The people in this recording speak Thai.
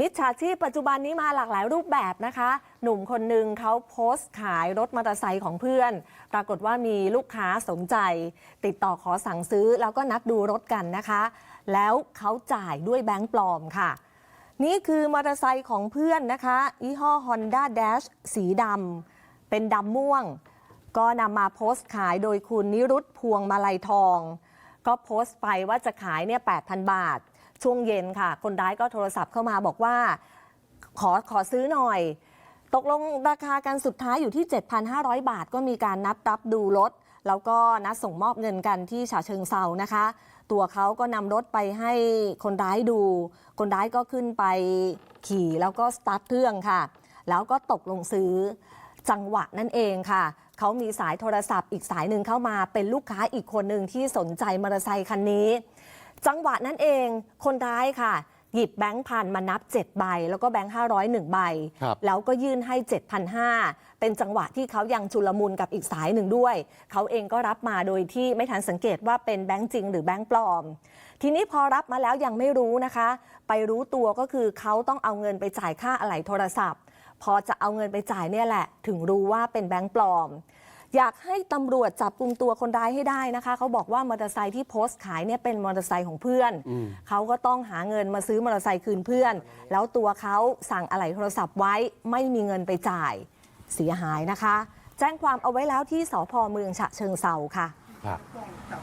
มิจฉาชีพปัจจุบันนี้มาหลากหลายรูปแบบนะคะ หนุ่มคนหนึ่งเขาโพสต์ขายรถมอเตอร์ไซค์ของเพื่อน ปรากฏว่ามีลูกค้าสนใจ ติดต่อขอสั่งซื้อแล้วก็นัดดูรถกันนะคะ แล้วเขาจ่ายด้วยแบงก์ปลอมค่ะ นี่คือมอเตอร์ไซค์ของเพื่อนนะคะยี่ห้อ Honda Dash สีดำเป็นดำม่วง ก็นำมาโพสต์ขายโดยคุณนิรุตพวงมาลัยทอง ก็โพสต์ไปว่าจะขายเนี่ย8,000 บาท ช่วงเย็นค่ะ คนร้ายก็โทรศัพท์เข้ามาบอกว่า ขอขอซื้อหน่อย ตกลงราคากันสุดท้ายอยู่ที่ 7,500 บาท ก็มีการนัดรับดูรถแล้วก็นัดส่งมอบเงินกันที่ฉะเชิงเซานะคะ ตัวเขาก็นำรถไปให้คนร้ายดู คนร้ายก็ขึ้นไปขี่แล้วก็สตาร์ทเครื่องค่ะ แล้วก็ตกลงซื้อจังหวะนั่นเองค่ะ เขามีสายโทรศัพท์อีกสายหนึ่งเข้ามาเป็นลูกค้าอีกคนหนึ่งที่สนใจมอเตอร์ไซคันนี้ จังหวะนั้นเองคนร้ายค่ะ หยิบแบงค์พันมานับ 7 ใบ แล้วก็แบงค์500 1ใบครับแล้วก็ยื่นให้ 7,500 เป็นจังหวะที่เขายังชุลมุนกับอีกสายหนึ่งด้วย เขาเองก็รับมาโดยที่ไม่ทันสังเกตว่าเป็นแบงค์จริงหรือแบงค์ปลอม ทีนี้พอรับมาแล้วยังไม่รู้นะคะ ไปรู้ตัวก็คือเขาต้องเอาเงินไปจ่ายค่าอะไหล่โทรศัพท์ พอจะเอาเงินไปจ่ายเนี่ยแหละ ถึงรู้ว่าเป็นแบงค์ปลอม อยากให้ตำรวจจับกลุ่มตัวคนร้ายให้ได้นะคะ เขาบอกว่ามอเตอร์ไซค์ที่โพสต์ขายเนี่ยเป็นมอเตอร์ไซค์ของเพื่อนอืมเขาก็ต้องหาเงินมาซื้อมอเตอร์ไซค์คืนเพื่อน แล้วตัวเขาสั่งอะไหล่โทรศัพท์ไว้ไม่มีเงินไปจ่ายเสียหายนะคะ แจ้งความเอาไว้แล้วที่สพเมืองฉะเชิงเซาค่ะครับ